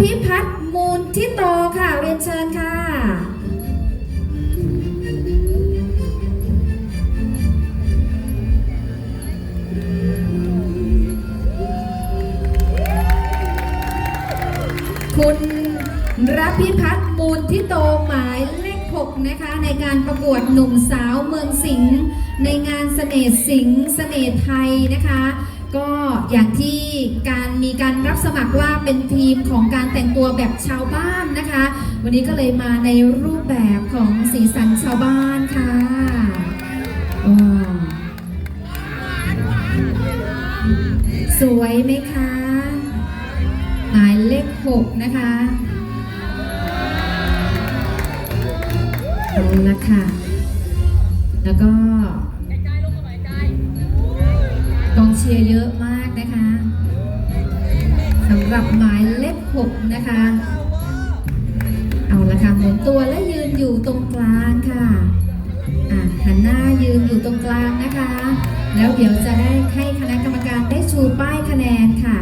พิพัฒน์มูลทิโตค่ะ เรียนเชิญค่ะ คุณรับพิพัฒน์มูลทิโตหมายเลขหกนะคะในการประกวดหนุ่มสาวเมืองสิงห์ในงานเสน่ห์สิงห์เสน่ห์ไทยนะคะ ก็อย่างที่การมีการ สมัครว่าเป็นทีมของการแต่งตัวแบบชาวบ้านนะคะ วันนี้ก็เลยมาในรูปแบบของสีสันชาวบ้านค่ะสวยไหมคะหมายเลขหกนะคะเอาละค่ะ แล้วก็กองเชียร์เยอะมาก รับหมายเลขหกนะคะ เอาละค่ะหมุนตัวและยืนอยู่ตรงกลางค่ะอะหันหน้ายืนอยู่ตรงกลางนะคะ แล้วเดี๋ยวจะได้ให้คณะกรรมการได้ชูป้ายคะแนนค่ะ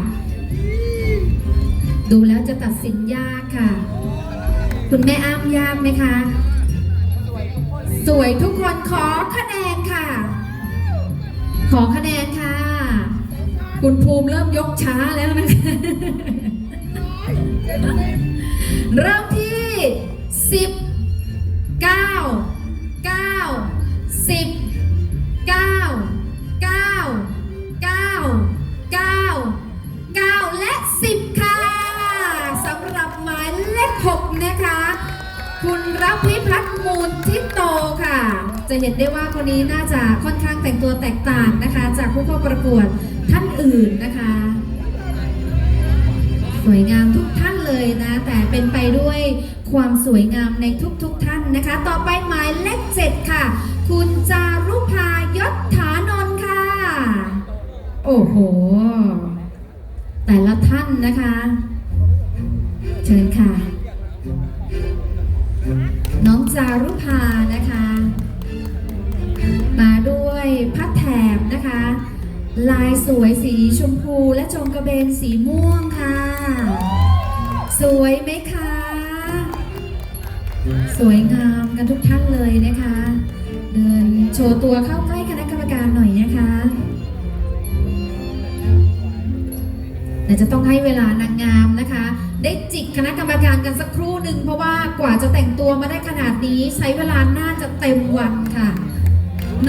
ดูแล้วจะตัดสินยากค่ะ คุณแม่อ้ำยากไหมคะ สวยทุกคนขอคะแนนค่ะ ขอคะแนนค่ะ คุณภูมิเริ่มยกช้าแล้วนะคะ เริ่มที่สิบเก้าเก้าสิบเก้าเก้าเก้าเก้าเก้าและสิบค่ะสำหรับหมายเลขหกนะคะ คุณรับพิพัฒน์มูลทิโตค่ะ จะเห็นได้ว่าคนนี้น่าจะค่อนข้างแต่งตัวแตกต่างนะคะ จากผู้เข้าประกวดท่านอื่นนะคะ สวยงามทุกท่านเลยนะ แต่เป็นไปด้วยความสวยงามในทุกๆทท่านนะคะ ต่อไปหมายเลขเจ็ดค่ะ คุณจารุภายศฐานนท์ค่ะ โอ้โห แต่ละท่านนะคะ ลายสวยสีชมพูและจงกระเบนสีม่วงค่ะ สวยไหมคะ สวยงามกันทุกท่านเลยนะคะ เดินโชว์ตัวเข้าใกล้คณะกรรมการหน่อยนะคะแต่จะต้องให้เวลานางงามนะคะ ได้จิกคณะกรรมการกันสักครู่หนึ่งเพราะว่ากว่าจะแต่งตัวมาได้ขนาดนี้ใช้เวลาน่าจะเต็มวันค่ะ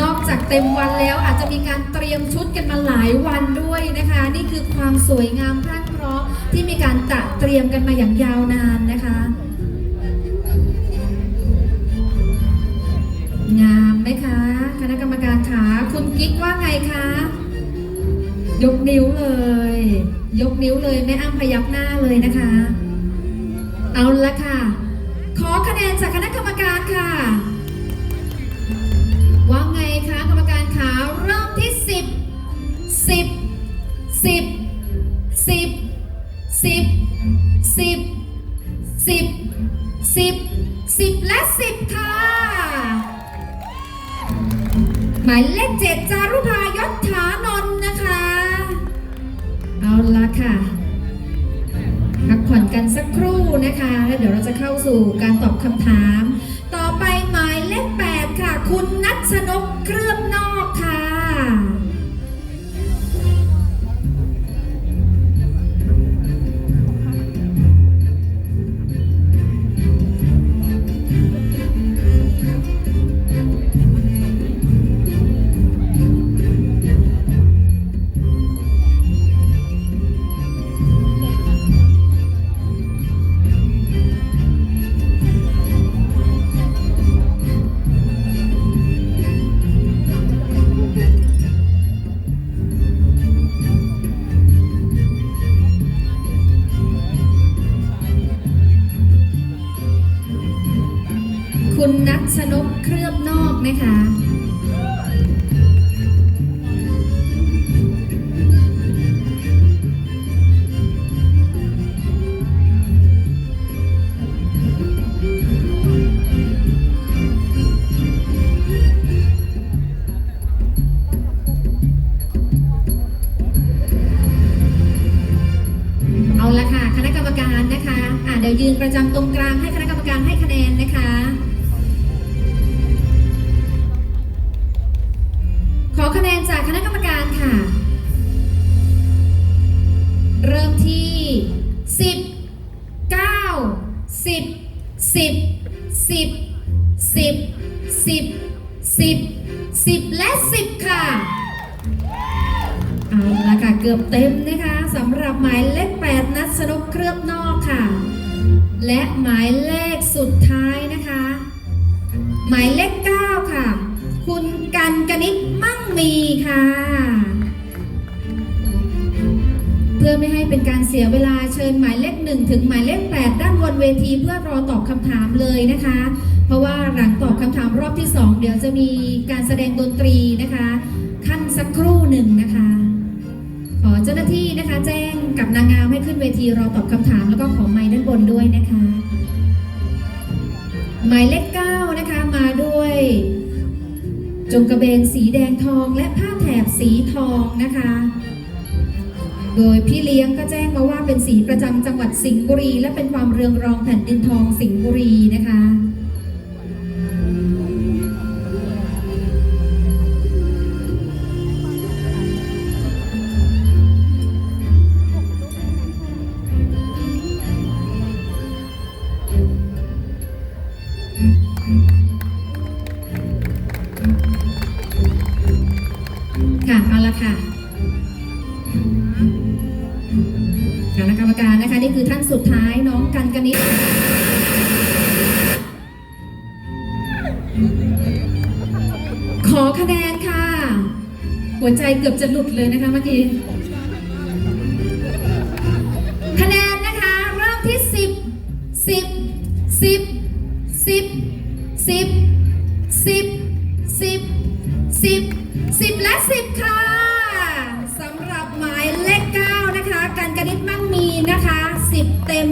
นอกจากเต็มวันแล้วอาจจะมีการเตรียมชุดกันมาหลายวันด้วยนะคะ นี่คือความสวยงามพรั่งเพราะที่มีการตระเตรียมกันมาอย่างยาวนานนะคะ งามไหมคะ คณะกรรมการขาคุณกิ๊กว่าไงคะ ยกนิ้วเลย ยกนิ้วเลยแม่อ้ำพยักหน้าเลยนะคะ เอาละค่ะ ขอคะแนนจากคณะกรรมการค่ะ สิบสิบสิบสิบสิบสิบสิบสิบและสิบค่ะ หมายเลขเจ็ดจารุภายศฐานนท์นะคะ เอาละค่ะ พักผ่อนกันสักครู่นะคะ แล้วเดี๋ยวเราจะเข้าสู่การตอบคำถาม ต่อไปหมายเลขแปดค่ะ คุณนัชนกเครื่อบนอก ชนกเครือบนอกนะคะเอาละค่ะ คณะกรรมการนะคะ อ่าเดี๋ยวยืนประจำตรงกลางให้คณะกรรมการให้คะแนนนะคะ คะแนนจากคณะกรรมการค่ะ เริ่มที่ 10 9 10 10 10 10 10 10 10 และ 10 ค่ะเอาละค่ะเกือบเต็มนะคะสำหรับหมายเลข 8 นัดสนุกเคลือบนอกค่ะ และหมายเลขสุดท้ายนะคะ หมายเลข 9 ค่ะ คุณกันกนิษฐ์มั่ มีค่ะ เพื่อไม่ให้เป็นการเสียเวลาเชิญหมายเลขหนึ่งถึงหมายเลข8ด้านบนเวทีเพื่อรอตอบคำถามเลยนะคะ เพราะว่าหลังตอบคำถามรอบที่2เดี๋ยวจะมีการแสดงดนตรีนะคะ ขั้นสักครู่หนึ่งนะคะขอเจ้าหน้าที่นะคะ แจ้งกับนางงามให้ขึ้นเวทีรอตอบคำถามแล้วก็ขอไม้ด้านบนด้วยนะคะ หมายเลข9นะคะมาด้วย จงกระเบนสีแดงทองและผ้าแถบสีทองนะคะ โดยพี่เลี้ยงก็แจ้งมาว่าเป็นสีประจำจังหวัดสิงห์บุรี และเป็นความเรืองรองแผ่นดินทองสิงห์บุรีนะคะ ค่ะเอาละค่ะคณะกรรมการนะคะนี่คือท่านสุดท้ายน้องกันกนิษขอคะแนนค่ะ หัวใจเกือบจะหลุดเลยนะคะเมื่อกี้คะแนนนะคะเริ่มที่10 10 10 10 10 10 10 10 10และ10ค่ะสำหรับหมายเลข9นะคะกันกระดิษมั่งมีนะคะ10เต็ม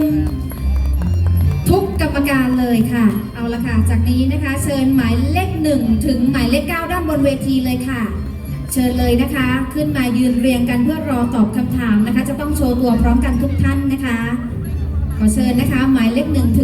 ทุกกรรมการเลยค่ะ เอาละค่ะ จากนี้นะคะ เชิญหมายเลข1ถึงหมายเลข9ด้านบนเวทีเลยค่ะ เชิญเลยนะคะ ขึ้นมายืนเรียงกันเพื่อรอตอบคำถามนะคะ จะต้องโชว์ตัวพร้อมกันทุกท่านนะคะ ขอเชิญนะคะ หมายเลขหนึ่งถึง